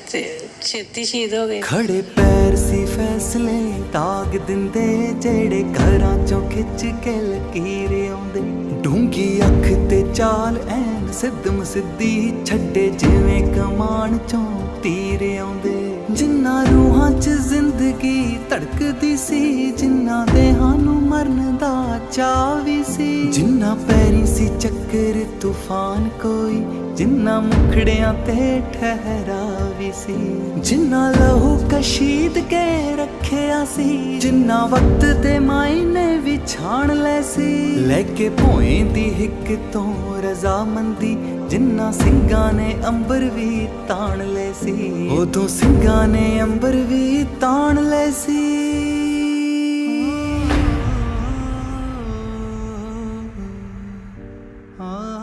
ਤੇ ਛੇਤੀ ਸ਼ਹੀਦ ਹੋ ਗਏ। ਖੜੇ ਪੈਰ ਸੀ ਫੈਸਲੇ, ਤਾਗ ਦਿੰਦੇ ਜਿਹੜੇ ਘਰਾਂ ਚੋਂ ਖਿੱਚ ਕੇ ਲਕੀਰ ਆਉਂਦੇ। ਡੂੰਗੀ ਅੱਖ ਤੇ ਚਾਲ ਐਨ ਸਿੱਧਮ ਸਿੱਧੀ ਛੱਡੇ ਜਿਵੇਂ ਕਮਾਨ ਚੋਂ ਤੀਰ ਆਉਂਦੇ। ਜਿੰਨਾ ਰੂਹਾਂ 'ਚ ਜ਼ਿੰਦਗੀ ਧੜਕਦੀ ਸੀ, ਜਿੰਨਾ ਦੇਹਾਂ ਨੂੰ ਮਰਨ ਦਾ ਚਾਅ ਵੀ ਸੀ। ਜਿੰਨਾ ਪੈਰੀ ਸੀ ਚੱਕਰ, ਤੂਫਾਨ ਕੋਈ, ਜਿੰਨਾ ਮੁਖੜਿਆਂ ਤੇ ਠਹਿਰਾ ਸੀ, ਜਿੰਨਾ ਲਹੂ ਕਸ਼ੀਦ ਕੇ ਰੱਖਿਆ ਸੀ, ਜਿੰਨਾ ਵਕਤ ਦੇ ਮਾਇਨੇ ਵੀ ਛਾਣ ਲੈ ਸੀ, ਲੈ ਕੇ ਭੋਏ ਦੀ ਹਿੱਕ ਤੋਂ ਰਜ਼ਾਮੰਦੀ, ਜਿੰਨਾ ਸਿੰਘਾਂ ਨੇ ਅੰਬਰ ਵੀ ਤਾਣ ਲੈ ਸੀ, ਉਦੋਂ ਸਿੰਘਾਂ ਨੇ ਅੰਬਰ ਵੀ ਤਾਣ ਲੈ ਸੀ। Ah.